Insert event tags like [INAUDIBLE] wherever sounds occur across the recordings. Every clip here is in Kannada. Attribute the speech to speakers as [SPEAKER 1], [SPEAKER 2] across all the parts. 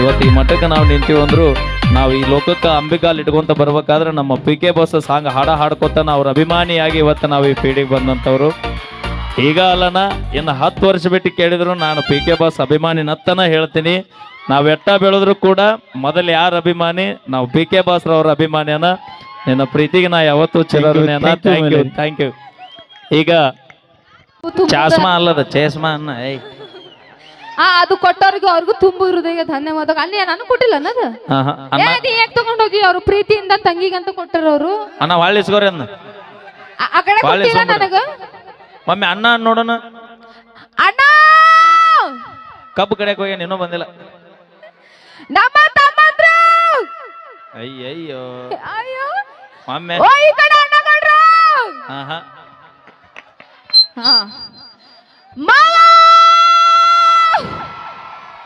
[SPEAKER 1] ಇವತ್ತು ಈ ಮಠಕ್ಕೆ ನಾವು ನಿಂತೀವಿ ಅಂದ್ರು ನಾವು ಈ ಲೋಕಕ್ಕೆ ಅಂಬಿಕಾಲ್ ಇಟ್ಕೊಂತ ಬರ್ಬೇಕಾದ್ರೆ ನಮ್ಮ ಪಿ ಕೆ ಬಸ್ ಸಾಂಗ್ ಹಾಡ ಹಾಡ್ಕೊತ ಅವ್ರ ಅಭಿಮಾನಿಯಾಗಿ ಇವತ್ತು ನಾವು ಈ ಪೀಡಿಗೆ ಬಂದಂಥವ್ರು. ಈಗ ಅಲ್ಲನ ಇನ್ನು ಹತ್ತು ವರ್ಷ ಬಿಟ್ಟು ಕೇಳಿದ್ರು ನಾನು ಪಿ ಕೆ ಬಾಸ್ ಅಭಿಮಾನಿ ನತ್ತನ ಹೇಳ್ತೀನಿ. ನಾವು ಎಟ್ಟ ಬೆಳೆದ್ರು ಕೂಡ ಮೊದಲು ಯಾರ ಅಭಿಮಾನಿ? ನಾವು ಪಿ ಕೆ ಬಾಸ್ ರವ್ರ ಅಭಿಮಾನಿಯನ ನಿನ್ನ ಪ್ರೀತಿಗೆ ನಾ ಯಾವತ್ತೂ
[SPEAKER 2] ಚಲೋ
[SPEAKER 1] ಥ್ಯಾಂಕ್ ಯು ಥ್ಯಾಂಕ್ ಯು ಈಗ ಚಾಸ್ಮಾ ಅಲ್ಲದ ಚೇಸ್ಮಾ ಅನ್ನ ಏಯ್.
[SPEAKER 3] ಆ ಅದು ಕೊಟ್ಟವ್ರಿಗೆ ಅವ್ರಿಗೂ ತುಂಬ ಹೃದಯ ಧನ್ಯವಾದ ಅಲ್ಲಿ ನಾನು ಕೊಟ್ಟಿಲ್ಲ ಅನ್ನದ?
[SPEAKER 1] ಹಾ ಅಮ್ಮ.
[SPEAKER 3] ಏ
[SPEAKER 1] ಅನ್ನ
[SPEAKER 3] ನೀ ಯಾಕೆ ತಗೊಂಡೋಗಿ ಅವ್ರು ಪ್ರೀತಿಯಿಂದ ತಂಗಿಗಂತ ಕೊಟ್ಟರು ಅವರು
[SPEAKER 1] ಅನ್ನ ಹೊಳ್ಳಿಸ್ಕೋರಿ ಅನ್ನ
[SPEAKER 3] ಆ ಕಡೆ ಕೊಟ್ಟಿಲ್ಲ. ನನಗ?
[SPEAKER 1] ಒಮ್ಮೆ ಅಣ್ಣ ನೋಡೋಣ.
[SPEAKER 3] ಅಣ್ಣ!
[SPEAKER 1] ಕಬ್ಬು ಕಡೆಗೆ ಹೋಗಿ ನೀನು ಬಂದಿಲ್ಲ.
[SPEAKER 3] ನಮ್ಮ ತಮ್ಮಂದ್ರು!
[SPEAKER 1] ಅಯ್ಯಯ್ಯೋ.
[SPEAKER 3] ಅಯ್ಯೋ.
[SPEAKER 1] ಒಮ್ಮೆ
[SPEAKER 3] ಓ ಈ ಕಡೆ ಅಣ್ಣಗಳ್ರು!
[SPEAKER 1] ಹಾ ಹಾ.
[SPEAKER 3] ಹಾ.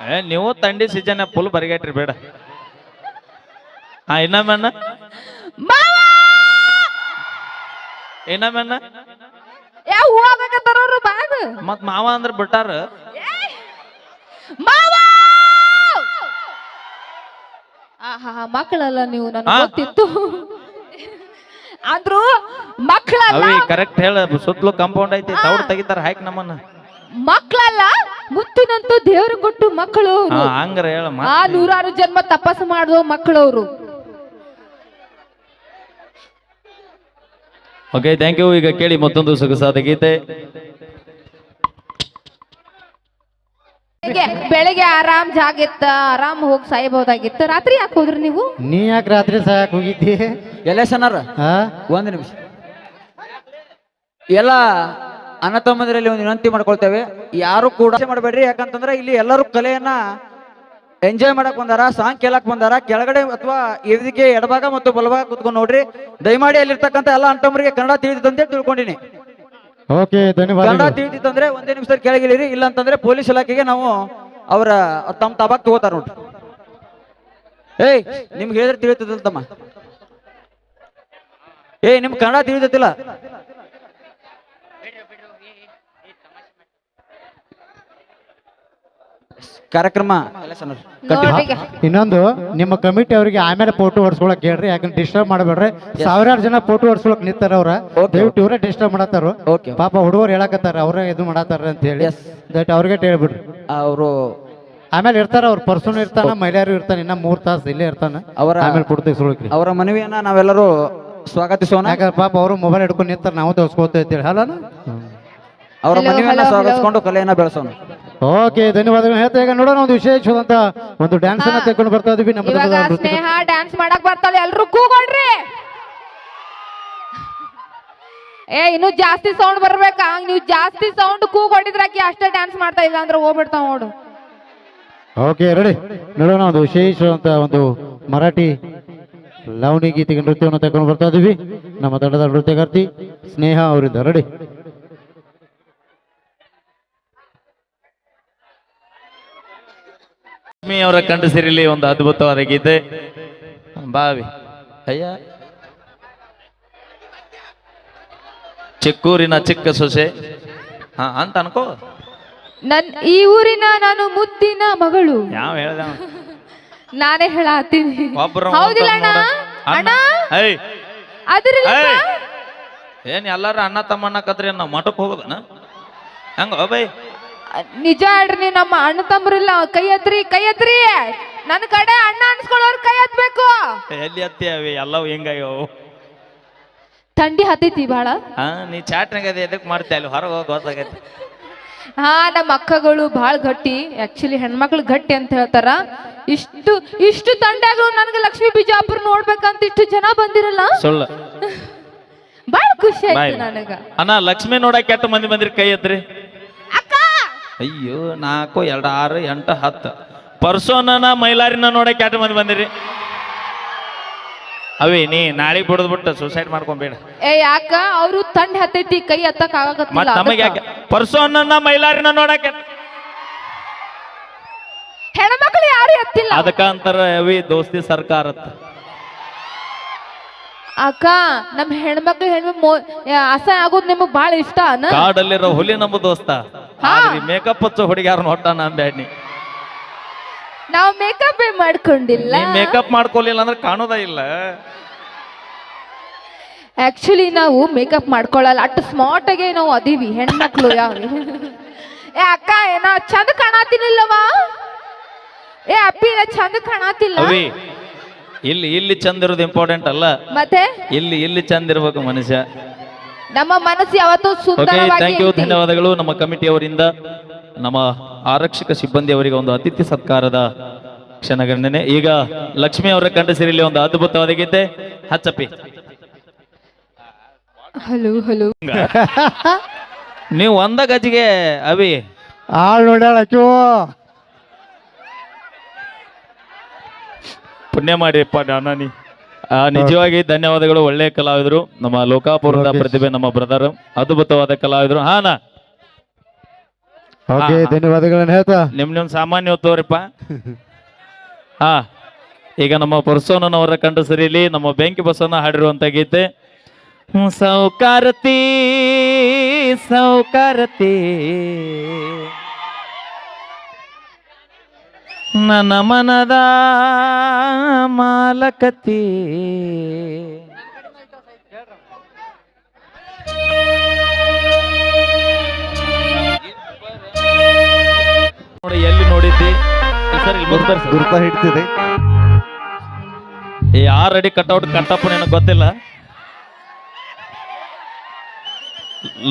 [SPEAKER 1] ಏ ನೀವು ತಂಡಿ ಸೀಸನ್ ಫುಲ್ ಬರಿಗಟ್ರಿ ಬೇಡ. ಹಾ ಇನ್ನೊಮ್ಮೆ ಇನ್ನೊಮ್ಮೆ ಅನ್ನ
[SPEAKER 3] ಏ ಹೋಗಕತ್ತಾರವ್ರು ಬಾಗ
[SPEAKER 1] ಮತ್ ಮಾವ ಅಂದ್ರ ಬಿಟ್ಟಾರ?
[SPEAKER 3] ಮಾವ! ಆಹಾ ಮಕ್ಕಳಲ್ಲ ನೀವು ನನಗೆ. ಗೊತ್ತಿತ್ತು. ಅಂದ್ರು ಮಕ್ಕಳಲ್ಲ.
[SPEAKER 1] ಅವಿ ಕರೆಕ್ಟ್ ಹೇಳ ಸುತ್ತಲೂ ಕಾಂಪೌಂಡ್ ಐತಿ ತೌಡ್ ತೆಗಿತಾರ ಹಾಕಿ ನಮ್ಮನ್ನ.
[SPEAKER 3] ಮಕ್ಕಳಲ್ಲ ಮುತ್ತಿನಂತೂ ದೇವ್ರು ಕೊಟ್ಟು ಮಕ್ಕಳು ಅವ್ರು.
[SPEAKER 1] ಹಾ ಹಂಗಾರ ಹೇಳ
[SPEAKER 3] ಆ ನೂರಾರು ಜನ್ಮ ತಪಸ್ಸು ಮಾಡುವ ಮಕ್ಕಳವರು.
[SPEAKER 1] ಓಕೆ ಥ್ಯಾಂಕ್ ಯು ಈಗ ಕೇಳಿ ಮತ್ತೊಂದು ಸೊಗಸಾದ ಗೀತೆ.
[SPEAKER 3] ಬೆಳಿಗ್ಗೆ ಬೆಳಿಗ್ಗೆ ಆರಾಮ್ ಜಾಗಿತ್ತ ಆರಾಮ್ ಹೋಗಿ ಸಾಯಬಹುದಾಗಿತ್ತು ರಾತ್ರಿ ಯಾಕೆ ಹೋದ್ರಿ ನೀವು?
[SPEAKER 2] ನೀ ಯಾಕೆ ರಾತ್ರಿ ಸಾಯಕ್ ಹೋಗಿದ್ದಿ?
[SPEAKER 4] ಎಲ್ಲ
[SPEAKER 2] ಹಾ?
[SPEAKER 4] ಒಂದ್ ನಿಮಿಷ. ಎಲ್ಲ ಅಣ್ಣ ತಮ್ಮಂದಿರಲ್ಲಿ ಒಂದು ವಿನಂತಿ ಮಾಡ್ಕೊಳ್ತೇವೆ. ಯಾರು ಕೂಡ ಮಾಡಬೇಡ್ರಿ. ಯಾಕಂತಂದ್ರೆ ಇಲ್ಲಿ ಎಲ್ಲರೂ ಕಲೆಯನ್ನ ಎಂಜಾಯ್ ಮಾಡಕ್ ಬಂದಾರ ಸಾಂಗ್ ಕೇಳಕ್ ಬಂದಾರ. ಕೆಳಗಡೆ ಅಥವಾ ಇದಕ್ಕೆ ಎಡಭಾಗ ಮತ್ತು ಬಲಭಾಗ ಕುತ್ಕೊಂಡು ನೋಡ್ರಿ. ದಯಮಾಡಿ ಅಲ್ಲಿರ್ತಕ್ಕಂಥ ಎಲ್ಲ ಅಂತಮ್ಮರಿಗೆ ಕನ್ನಡ ತಿಳಿದಂತೆ ತಿಳ್ಕೊಂಡಿನಿ.
[SPEAKER 2] ಓಕೆ
[SPEAKER 4] ಕನ್ನಡ ತಿಳಿದಿತ್ತಂದ್ರೆ ಒಂದೇ ನಿಮಿಷ ಕೆಳಗಿಳಿರಿ. ಇಲ್ಲ ಅಂತಂದ್ರೆ ಪೊಲೀಸ್ ಇಲಾಖೆಗೆ ನಾವು ಅವರ ತಮ್ಮ ತಾಬಾಕ್ ತಗೋತಾರ ನೋಡ್ರಿ. ಏಯ್ ನಿಮ್ಗೆ ಹೇಳಿದ್ರೆ ತಿಳಿತದಲ್ಲ ತಮ್ಮ. ಏಯ್ ನಿಮ್ ಕನ್ನಡ ತಿಳಿದತ್ತಿಲ್ಲ ಕಾರ್ಯಕ್ರಮ.
[SPEAKER 2] ಇನ್ನೊಂದು ನಿಮ್ಮ ಕಮಿಟಿ ಅವರಿಗೆ ಆಮೇಲೆ ಫೋಟೋ ಹೊಡ್ಸ್ಕೊಳಕ್ ಹೇಳ್ರಿ ಯಾಕಂದ್ರೆ ಡಿಸ್ಟರ್ಬ್ ಮಾಡಬೇಡ್ರಿ. ಸಾವಿರಾರು ಜನ ಫೋಟೋ ಹೊಡ್ಸ್ಕೊಳಕ್ ನಿಂತಾರ ಅವ್ರ.
[SPEAKER 4] Okay.
[SPEAKER 2] ದಯವಿಟ್ಟು ಇವ್ರೇ ಡಿಸ್ಟರ್ಬ್ ಮಾಡತ್ತಾರ.
[SPEAKER 4] ಓಕೆ
[SPEAKER 2] ಪಾಪ ಹುಡುಗರು ಹೇಳಕತ್ತಾರ ಅವರೇ ಇದು ಮಾಡತ್ತಾರ ಅಂತ ಹೇಳಿ.
[SPEAKER 4] ದಟ್
[SPEAKER 2] ದಯವಿಟ್ಟು ಅವ್ರಿಗೆ ಹೇಳ್ಬಿಡ್ರಿ.
[SPEAKER 4] ಅವರು
[SPEAKER 2] ಆಮೇಲೆ ಇರ್ತಾರ ಅವ್ರ ಪರ್ಸನ್ ಇರ್ತಾನ ಮಹಿಳೆಯರು ಇರ್ತಾನ ಇನ್ನ ಮೂರ್ ತಾಸು ಇಲ್ಲೇ ಇರ್ತಾನ.
[SPEAKER 4] ಅವರ
[SPEAKER 2] ಆಮೇಲೆ ಕೊಡ್ತೀವಿ ತೆಗಿಸ್ಕೊಳಕ್ರಿ
[SPEAKER 4] ಅವರ ಮನವಿಯನ್ನ ನಾವೆಲ್ಲರೂ ಸ್ವಾಗತಿಸೋಣ.
[SPEAKER 2] ಯಾಕಂದ್ರೆ ಪಾಪ ಅವರು ಮೊಬೈಲ್ ಹಿಡ್ಕೊಂಡು ನಿಂತಾರ ನಾವು ತೋರ್ಸ್ಕೊತ ಅಂತೇಳಿ ಹಲೋನ
[SPEAKER 4] ಅವರ ಮನವಿಯನ್ನ. ಸ್ವಾಗತಿಸ್ಕೊಂಡು ಕಲೆಯನ್ನ ಬೆಳೆಸೋಣ.
[SPEAKER 2] ಓಕೆ ಧನ್ಯವಾದಗಳು. ಹೇಳ್ತಾ ಈಗ ನೋಡೋಣ ಒಂದು ವಿಶೇಷವಾದಂತ ಒಂದು ಡ್ಯಾನ್ಸ್ ಅನ್ನ ತೆಕೊಂಡು ಬರ್ತಾ ಇದೀವಿ ನಮ್ಮ
[SPEAKER 3] ಸ್ನೇಹ ಡ್ಯಾನ್ಸ್ ಮಾಡಕ್ ಬರ್ತದೆ ಎಲ್ರು ಕೂಗೊಳ್ರಿ. ಏ ಇನ್ನು ಜಾಸ್ತಿ ಸೌಂಡ್ ಬರ್ಬೇಕಾ? ಹಂಗ್ ನೀವು ಜಾಸ್ತಿ ಸೌಂಡ್ ಕೂಗೊಂಡಿದ್ರಾಕಿ ಅಷ್ಟೇ ಡ್ಯಾನ್ಸ್ ಮಾಡ್ತಾ ಇಲ್ಲ ಅಂದ್ರೆ ಹೋಗ್ಬಿಡ್ತಾವ ನೋಡು.
[SPEAKER 2] ಓಕೆ ರೆಡಿ ನೋಡೋಣ ಒಂದು ವಿಶೇಷವಾದಂತ ಒಂದು ಮರಾಠಿ ಲವಣಿ ಗೀತೆಗೆ ನೃತ್ಯವನ್ನು ತಗೊಂಡು ಬರ್ತಾ ಇದೀವಿ. ನಮ್ಮ ತಂಡದ ನೃತ್ಯಗಾರ್ತಿ ಸ್ನೇಹ ಅವರಿಂದ ರೆಡಿ
[SPEAKER 1] ಲಕ್ಷ್ಮಿ ಅವರ ಕಂಡು ಸಿರಿಲಿ ಒಂದು ಅದ್ಭುತವಾದ ಗೀತೆ. ಬಾವಿ. ಅಯ್ಯ. ಚಿಕ್ಕೂರಿನ ಚಿಕ್ಕ ಸೊಸೆ. ಹಾ ಅಂತ ಅನ್ಕೋ.
[SPEAKER 3] ನನ್ ಈ ಊರಿನ ನಾನು ಮುದ್ದಿನ ಮಗಳು.
[SPEAKER 1] ಯಾವ ಹೇಳ್ದ?
[SPEAKER 3] ನಾನೇ ಹೇಳತ್ತೀನಿ
[SPEAKER 1] ಒಬ್ರ
[SPEAKER 3] ಹೌದಿಲ್ಲ ಅಣ್ಣ? ಅಣ್ಣ.
[SPEAKER 1] ಏಯ್.
[SPEAKER 3] ಅದ್ರಿಲ್ಲ
[SPEAKER 1] ಏಯ್! ಏನ್ ಎಲ್ಲಾರು ಅಣ್ಣ ತಮ್ಮಣ್ಣ ಕತ್ರಿ ನಾವು ಮಠಕ್ ಹೋಗೋದನ? ಹೆಂಗ ಬೈ.
[SPEAKER 3] ನಿಜ ಹೇಳ್ರಿ ನಮ್ಮ ಅಣ್ಣ ತಮ್ಮರಿಲ್ಲ ಕೈ ಎತ್ರಿ ಕೈ ಎತ್ರಿ. ನನ್ನ ಕಡೆ ಅಣ್ಣ ಅನ್ಸ್ಕೊಳ್ಳೋರ್ ಕೈ ಎತ್ಬೇಕು.
[SPEAKER 1] ಎಲ್ಲಿ ಹತ್ತಿ ಅವಿ? ಎಲ್ಲವೂ ತಂಡಿ
[SPEAKER 3] ಥಂಡಿ ಹತ್ತೈತಿ ಬಹಳ
[SPEAKER 1] ಹಾ ನೀ ಚಾಟ್ನಾಗ ಅದೇ ಎದಕ್ ಮಾಡ್ತೀಯ ಅಲ್ಲಿ? ಹೊರಗೆ ಹೋಗಿ ಗೊತ್ತಾಗೈತಿ.
[SPEAKER 3] ಹಾ ನಮ್ಮ ಅಕ್ಕಗಳು ಬಹಳ ಗಟ್ಟಿ. ಆಕ್ಚುಲಿ ಹೆಣ್ಮಕ್ಳು ಗಟ್ಟಿ ಅಂತ ಹೇಳ್ತಾರ. ಇಷ್ಟು ಇಷ್ಟು ತಂಡಗಳು ನನಗೆ ಲಕ್ಷ್ಮೀ ಬಿಜಾಪುರ್ ನೋಡ್ಬೇಕಂತ ಇಷ್ಟು ಜನ ಬಂದಿರಲ್ಲ?
[SPEAKER 1] ಸುಳ್ಳು.
[SPEAKER 3] ಬಹಳ ಖುಷಿ ಆಯ್ತು ನನಗ.
[SPEAKER 1] ಅಣ್ಣ ಲಕ್ಷ್ಮಿ ನೋಡಕ್ಕೆ ಎಷ್ಟು ಮಂದಿ ಬಂದ್ರಿ? ಕೈ ಎತ್ರಿ. ಅಯ್ಯೋ ನಾಲ್ಕು ಎರಡು ಆರು ಎಂಟು ಹತ್ತು. ಪರ್ಸೋನನ ಮೈಲಾರಿನ ನೋಡಕ್ಕೆ ಕೆಟ್ಟ ಮಂದಿ ಬಂದಿರಿ. ಅವೇ ನೀ ನಾಳೆ ಬಿಡದ್ಬಿಟ್ಟು ಸೂಸೈಡ್ ಮಾಡ್ಕೊಂಬೇಡ.
[SPEAKER 3] ಏ ಯಾಕ? ಅವರು ತಂಡ ಹತ್ತೈತಿ ಕೈ ಹತ್ತಕ್ಕ
[SPEAKER 1] ಮತ್
[SPEAKER 3] ಆಗಕತ್ತಿಲ್ಲ
[SPEAKER 1] ನಮಗೆ ಯಾಕೆ ಪರ್ಸೋನನ್ನ ಮೈಲಾರಿನ ನೋಡಕ್ಕೆ
[SPEAKER 3] ಹೆಣ್ಮಕ್ಳು ಯಾರು ಹತ್ತಿಲ್ಲ
[SPEAKER 1] ಅದಕ್ಕ ಅಂತಾರ ಅವಿ ದೋಸ್ತಿ ಸರ್ಕಾರ.
[SPEAKER 3] ಅಕ್ಕ ನಮ್ ಹೆಣ್ಮಕ್ಳು ಹೆಣ್ಮಕ್ಳು ಅಸ ಆಗೋದು ನಿಮಗ್ ಬಹಳ ಇಷ್ಟ
[SPEAKER 1] ಕಾಡಲ್ಲಿರೋ ಹುಲಿ ನಮ್ಮ ದೋಸ್ತ. ಮೇಕಪ್ ಹಚ್ಚೋ ಹುಡುಗ್ಯಾರ ನೋಡ್ತಾನ ಬ್ಯಾಡ್ನಿ.
[SPEAKER 3] ನಾವು ಮೇಕಪ್ ಮಾಡ್ಕೊಂಡಿಲ್ಲ.
[SPEAKER 1] ನೀ ಮೇಕಪ್ ಮಾಡ್ಕೊಲಿಲ್ಲ ಅಂದ್ರೆ ಕಾಣೋದ ಇಲ್ಲ.
[SPEAKER 3] ಆಕ್ಚುಲಿ ನಾವು ಮೇಕಪ್ ಮಾಡ್ಕೊಳ್ಳಲ್ಲ ಅಷ್ಟು ಸ್ಮಾರ್ಟ್ ಆಗಿ ನಾವು ಅದೀವಿ. ಹೆಣ್ಮಕ್ಳು ಯಾವ ಏ ಅಕ್ಕ ಏನೋ ಚಂದ ಕಾಣತಿನಿಲ್ಲವ ಏ ಅಪ್ಪಿ ನಾ ಚಂದ ಕಾಣತಿಲ್ಲ?
[SPEAKER 1] ಅವಿ ಇಲ್ಲಿ ಇಲ್ಲಿ ಚಂದ ಇರೋದು ಇಂಪಾರ್ಟೆಂಟ್ ಅಲ್ಲ.
[SPEAKER 3] ಮತ್ತೆ?
[SPEAKER 1] ಇಲ್ಲಿ ಇಲ್ಲಿ ಚಂದ ಇರ್ಬೇಕು ಮನುಷ್ಯ.
[SPEAKER 3] ನಮ್ಮ ಮನಸ್ಸು ಯಾವತ್ತೂ ಸುಂದರವಾಗಿ
[SPEAKER 1] ಥ್ಯಾಂಕ್ ಯು ಧನ್ಯವಾದಗಳು. ನಮ್ಮ ಕಮಿಟಿಯವರಿಂದ ನಮ್ಮ ಆರಕ್ಷಕ ಸಿಬ್ಬಂದಿ ಅವರಿಗೆ ಒಂದು ಅತಿಥಿ ಸತ್ಕಾರದ ಕ್ಷಣಗಣನೆ. ಈಗ ಲಕ್ಷ್ಮಿ ಅವರ ಕಂಡ ಸಿರಿಲಿ ಒಂದು ಅದ್ಭುತವಾದ ಗೀತೆ. ಹಚ್ಚಪ್ಪಿ.
[SPEAKER 3] Hello hello.
[SPEAKER 1] ನೀವು ಒಂದ ಗಜಿಗೆ ಅವಿ
[SPEAKER 2] ಆಳ್ ನೋಡ್ಯಾಳ ಅಕ್ಕೋ
[SPEAKER 1] ಪುಣ್ಯ ಮಾಡಿಪ್ಪ ನಾನಿ ಆ, ನಿಜವಾಗಿ ಧನ್ಯವಾದಗಳು ಒಳ್ಳೆ ಕಲಾವಿದರು. ನಮ್ಮ ಲೋಕಾಪುರದ ಪ್ರತಿಭೆ ನಮ್ಮ ಬ್ರದರ್ ಅದ್ಭುತವಾದ ಕಲಾವಿದರು. ಹಾನ?
[SPEAKER 2] ಓಕೆ ಧನ್ಯವಾದಗಳನ್ನ ಹೇಳ್ತಾ.
[SPEAKER 1] ನಿಮ್ ನಿಮ್ ಸಾಮಾನ್ಯ ತೋರಿಪ್ಪ. [LAUGHS] ಹಾ ಈಗ ನಮ್ಮ ಪರಸೋನವರ ಕಂಡು ಸರಿಲಿ ನಮ್ಮ ಬೆಂಕಿ ಬಸವನ ಹಾಡಿರುವಂತ ಗೀತೆ. ಹ್ಮ್, ಸೌಕಾರತಿ ಸೌಕಾರತಿ ನನ್ನ ಮನದ ಮಾಲಕತಿ. ನೋಡಿ ಎಲ್ಲಿ ನೋಡಿದ್ದಿ.
[SPEAKER 5] ಗುರುತ ಹಿಡ್ತಿದೆ.
[SPEAKER 1] ಯಾರು ಆರ್ ಅಡಿ ಕಟ್ಔಟ್ ಕಟ್ಟಪ್ಪ ನಿನಗೆ ಗೊತ್ತಿಲ್ಲ.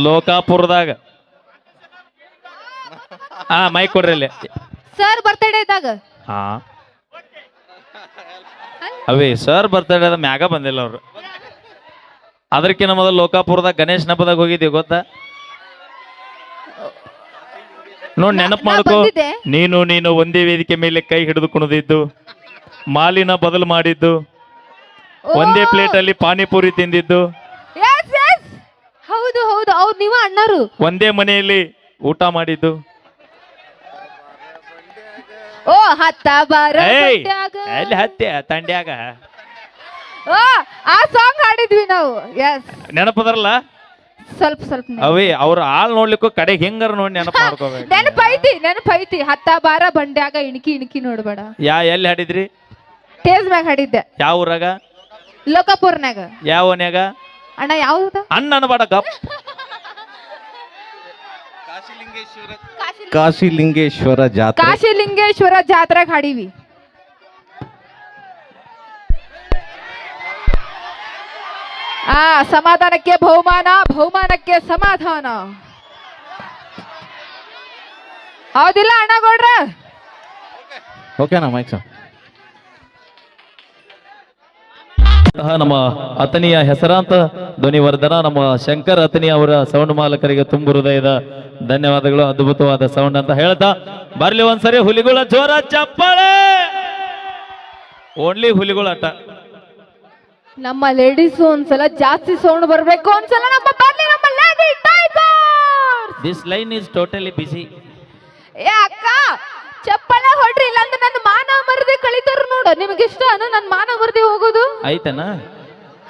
[SPEAKER 1] ಲೋಕಾಪುರದಾಗ. ಹಾ ಮೈಕ್ ಕೊಡ್ರಿ ಅಲ್ಲಿ
[SPEAKER 3] ಸರ್ ಬರ್ತಡೇ ಇದ್ದಾಗ?
[SPEAKER 1] ಹಾ. ಅವೇ ಸರ್ ಬರ್ತಡೇ ಮ್ಯಾಗ ಬಂದಿಲ್ಲ ಅವ್ರು. ಅದಕ್ಕಿಂತ ಮೊದಲು ಲೋಕಾಪುರದಾಗ ಗಣೇಶ್ ಹಬ್ಬದಾಗ ಹೋಗಿದ್ದೀವಿ ಗೊತ್ತಾ? ನೋಡ್ ನೆನಪು ಮಾಡ್ಕೋ.
[SPEAKER 3] ಬಂದಿದ್ದೆ.
[SPEAKER 1] ನೀನು ನೀನು ಒಂದೇ ವೇದಿಕೆ ಮೇಲೆ ಕೈ ಹಿಡಿದು ಕುಣಿದಿದ್ದು ಮಾಲಿನ ಬದಲು ಮಾಡಿದ್ದು ಒಂದೇ ಪ್ಲೇಟ್ ಅಲ್ಲಿ ಪಾನಿಪುರಿ ತಿಂದಿದ್ದು.
[SPEAKER 3] ಹೌದು ಹೌದು. ಅವ್ರು ನೀವ ಅಣ್ಣರು.
[SPEAKER 1] ಒಂದೇ ಮನೆಯಲ್ಲಿ ಊಟ ಮಾಡಿದ್ದು.
[SPEAKER 3] ಓ ಹತ್ತ ಬಾರ
[SPEAKER 1] ಏಯ್
[SPEAKER 3] ಬಡ್ಡ್ಯಾಗ.
[SPEAKER 1] ಎಲ್ಲಿ ತಂಡ್ಯಾಗ.
[SPEAKER 3] ಓ ಆ ಸಾಂಗ್ ಹಾಡಿದ್ವಿ ನಾವು. ಎಸ್
[SPEAKER 1] ನೆನಪದರಲ್ಲ?
[SPEAKER 3] ಸ್ವಲ್ಪ ಸ್ವಲ್ಪ ನೆನ್ಪ್-
[SPEAKER 1] ಅವೇ ಅವ್ರ ಆಳ್ ನೋಡ್ಲಿಕ್ಕೂ ಕಡೆಗೆ ಹೆಂಗಾರ ನೋಡಿ ನೆನಪು ಮಾಡ್ಕೋಬೇಕು.
[SPEAKER 3] ನೆನಪೈತಿ ನೆನಪೈತಿ. ಹತ್ತ ಬಾರ ಬಂಡ್ಯಾಗ ಇಣಕಿ ಇಣಕಿ ನೋಡ್ಬೇಡ.
[SPEAKER 1] ಯಾ ಎಲ್ಲಿ ಹಾಡಿದ್ರಿ?
[SPEAKER 3] ತೇಜ್ ಮ್ಯಾಗ ಹಾಡಿದ್ದೆ.
[SPEAKER 1] ಯಾವ ಊರಾಗ?
[SPEAKER 3] ಲೋಕಾಪುರ್ನಾಗ
[SPEAKER 1] ಯಾವ ಓನ್ಯಾಗ
[SPEAKER 3] ಅಣ್ಣ ಯಾವ್ದ?
[SPEAKER 1] ಅಣ್ಣ ಅನ್ಬೇಡ ಗಪ್.
[SPEAKER 5] ಕಾಶಿಲಿಂಗೇಶ್ವರ ಜಾತ್ರೆ.
[SPEAKER 3] ಕಾಶಿಲಿಂಗೇಶ್ವರ ಜಾತ್ರೆಗೆ ಹಾಡೀವಿ ಆ ಸಮಾಧಾನಕ್ಕೆ ಬಹುಮಾನ ಬಹುಮಾನಕ್ಕೆ ಸಮಾಧಾನ. ಹೌದಿಲ್ಲ ಅಣ್ಣ ಗೌಡ್ರ?
[SPEAKER 5] ಓಕೆನಾ ಮೈಕ್ ಸರ್.
[SPEAKER 1] ನಮ್ಮ ಅತನಿಯ ಹೆಸರಾಂತ ಧ್ವನಿವರ್ಧನ ನಮ್ಮ ಶಂಕರ್ ಅತನಿ ಅವರ ಸೌಂಡ್ ಮಾಲಕರಿಗೆ ತುಂಬು ಹೃದಯದ ಧನ್ಯವಾದಗಳು ಅದ್ಭುತವಾದ ಸೌಂಡ್ ಅಂತ ಹೇಳ್ತಾ ಬರ್ಲಿ ಒಂದ್ಸರಿ ಹುಲಿಗಳ ಜೋರ ಚಪ್ಪಳೆ! ಓನ್ಲಿ ಹುಲಿಗಳ ಆಟ.
[SPEAKER 3] ನಮ್ಮ ಲೇಡೀಸ್ ಒಂದ್ಸಲ ಜಾಸ್ತಿ ಸೌಂಡ್ ಬರಬೇಕು ಒಂದ್ಸಲ ನಮ್ಮ ಬರ್ಲಿ ನಮ್ಮ lady tiger
[SPEAKER 1] this line is totally busy
[SPEAKER 3] ಏ ಅಕ್ಕ ಚಪ್ಪಲ ಹೊಡ್ರಿ ಇಲ್ಲಾಂದ್ರೆ ನನ್ನ ಮಾನ ಮರದಿ ಕಳಿತಾರ ನೋಡು. ನಿಮ್ಗೆ ಇಷ್ಟ ನನ್ನ ಮಾನ ಮರದಿ ಹೋಗೋದು?
[SPEAKER 1] ಆಯ್ತನ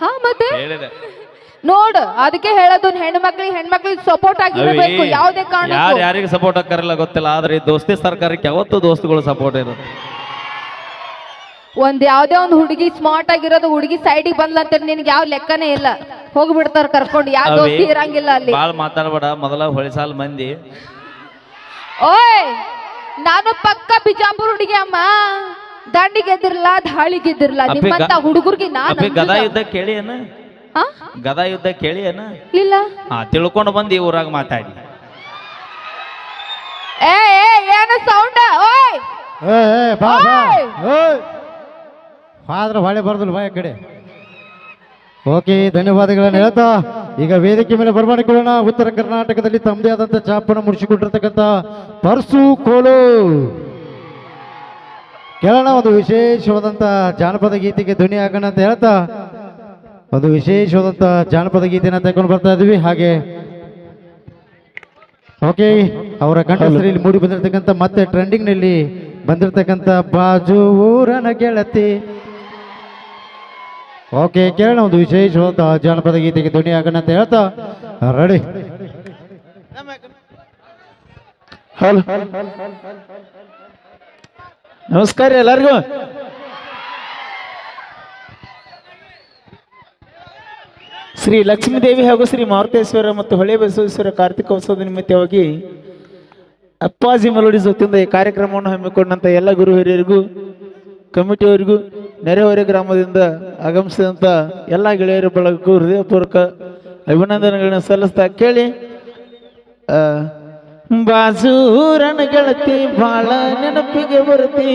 [SPEAKER 3] ಹಾ ಮತ್ತೆ?
[SPEAKER 1] ಹೇಳಿದೆ.
[SPEAKER 3] ನೋಡು ಅದಕ್ಕೆ ಹೇಳೋದು ಹೆಣ್ಮಕ್ಳಿಗೆ ಹೆಣ್ಮಕ್ಳಿಗೆ ಸಪೋರ್ಟ್ ಆಗಿರ್ಬೇಕು. ಯಾವುದೇ
[SPEAKER 1] ಯಾರು
[SPEAKER 3] ಕಾರಣಕ್ಕೂ
[SPEAKER 1] ಯಾರಿಗೆ ಸಪೋರ್ಟ್ ಆಗ್ತಾರಲ್ಲ ಗೊತ್ತಿಲ್ಲ ಆದ್ರೆ ಈ ದೋಸ್ತಿ ಸರ್ಕಾರಕ್ಕೆ ಯಾವತ್ತು ದೋಸ್ತುಗಳು ಸಪೋರ್ಟ್ ಇರುತ್ತೆ
[SPEAKER 3] ಒಂದ್ ಯಾವ್ದೇ ಒಂದು ಹುಡುಗಿ ಸ್ಮಾರ್ಟ್ ಆಗಿರೋದು ಹುಡುಗಿ ಸೈಡಿಗೆ ಬಂದ್ಲಂತ ನಿನ್ಗೆ ಯಾವ ಲೆಕ್ಕನೇ ಇಲ್ಲ. ಹೋಗ್ಬಿಡ್ತಾರ ಕರ್ಕೊಂಡು ಯಾವ ದೋಸ್ತಿ ಇರಂಗಿಲ್ಲ ಅಲ್ಲಿ.
[SPEAKER 1] ಬಾಳ್ ಮಾತಾಡಬೇಡ ಮೊದಲ ಹೊಳಿಸಾಲ್ ಮಂದಿ.
[SPEAKER 3] ಓಯ್! ನಾನು ಪಕ್ಕ ಬಿಜಾಪುರ ಹುಡುಗಿ ಅಮ್ಮ. ದಂಡಿಗೆ ಎದಿರ್ಲ ಧಾಳಿಗೆ ಎದಿರ್ಲ
[SPEAKER 1] ಅಪ್ಪಿ
[SPEAKER 3] ನಿಮ್ಮಂತ
[SPEAKER 1] ಗ-
[SPEAKER 3] ಹುಡುಗರಿಗೆ ನಾನು
[SPEAKER 1] ಗದಾ. ಯುದ್ಧ ಕೇಳಿ ಏನ?
[SPEAKER 3] ಆ?
[SPEAKER 1] ಗದಾ ಯುದ್ಧ ಕೇಳಿ ಏನ?
[SPEAKER 3] ಇಲ್ಲ.
[SPEAKER 1] ಹಾ ತಿಳ್ಕೊಂಡು ಬಂದು ಈ ಊರಾಗ ಮಾತಾಡಿ.
[SPEAKER 3] ಏ ಏ ಏನು ಸೌಂಡ್ ಓಯ್!
[SPEAKER 2] ಏ ಏ, ಬಾ ಬಾ.
[SPEAKER 3] ಓಯ್!
[SPEAKER 2] ಹೊಳೆ ಬರ್ದಲ್ ಬಾ ಈ ಕಡೆ. ಓಕೆ, ಧನ್ಯವಾದಗಳನ್ನು ಹೇಳ್ತಾ, ಈಗ ವೇದಿಕೆ ಮೇಲೆ ಬರಮಾಡಿಕೊಳ್ಳೋಣ. ಉತ್ತರ ಕರ್ನಾಟಕದಲ್ಲಿ ತಮ್ಮದೇ ಆದಂಥ ಚಾಪನ ಮುಡಿಸಿಕೊಂಡಿರ್ತಕ್ಕಂಥ ಪರ್ಸು ಕೋಲು. ಕೇಳೋಣ, ಒಂದು ವಿಶೇಷವಾದಂಥ ಜಾನಪದ ಗೀತೆಗೆ ಧ್ವನಿ ಆಗೋಣ ಅಂತ ಹೇಳ್ತಾ, ಒಂದು ವಿಶೇಷವಾದಂಥ ಜಾನಪದ ಗೀತೆನ ತಗೊಂಡು ಬರ್ತಾ ಇದ್ವಿ ಹಾಗೆ, ಓಕೆ, ಅವರ ಕಂಠಸ್ಥರಲ್ಲಿ ಮೂಡಿ ಬಂದಿರತಕ್ಕಂಥ ಮತ್ತೆ ಟ್ರೆಂಡಿಂಗ್ನಲ್ಲಿ ಬಂದಿರತಕ್ಕಂಥ ಬಾಜು ಊರನ ಗೆಳತಿ ಓಕೆ, ಕೇಳೋಣ ಒಂದು ವಿಶೇಷವಾದ ಜಾನಪದ ಗೀತೆಗೆ ಧ್ವನಿ ಆಗೋಣ ಅಂತ ಹೇಳ್ತಾ. ರೆಡಿ.
[SPEAKER 5] ಹಲೋ.
[SPEAKER 6] ನಮಸ್ಕಾರ ಎಲ್ಲರಿಗೂ. ಶ್ರೀ ಲಕ್ಷ್ಮೀದೇವಿ ಹಾಗೂ ಶ್ರೀ ಮಾರುತೇಶ್ವರ ಮತ್ತು ಹೊಳೆ ಬಸವೇಶ್ವರ ಕಾರ್ತಿಕೋತ್ಸವದ ನಿಮಿತ್ತವಾಗಿ ಅಪ್ಪಾಜಿ ಮೆಲೋಡಿ ವತಿಯಿಂದ ಈ ಕಾರ್ಯಕ್ರಮವನ್ನು ಹಮ್ಮಿಕೊಂಡಂತ ಎಲ್ಲ ಗುರು ಹಿರಿಯರಿಗೂ ಕಮಿಟಿಯವರಿಗೂ ನೆರೆಹೊರೆ ಗ್ರಾಮದಿಂದ ಆಗಮಿಸಿದಂಥ ಎಲ್ಲ ಗೆಳೆಯರ ಬಳಗಕ್ಕೂ ಹೃದಯಪೂರ್ವಕ ಅಭಿನಂದನೆಗಳನ್ನ ಸಲ್ಲಿಸ್ತಾ ಕೇಳಿ ಬಾಜೂರನ ಗೆಳತಿ ಬಾಳ ನೆನಪಿಗೆ ಬರ್ತಿ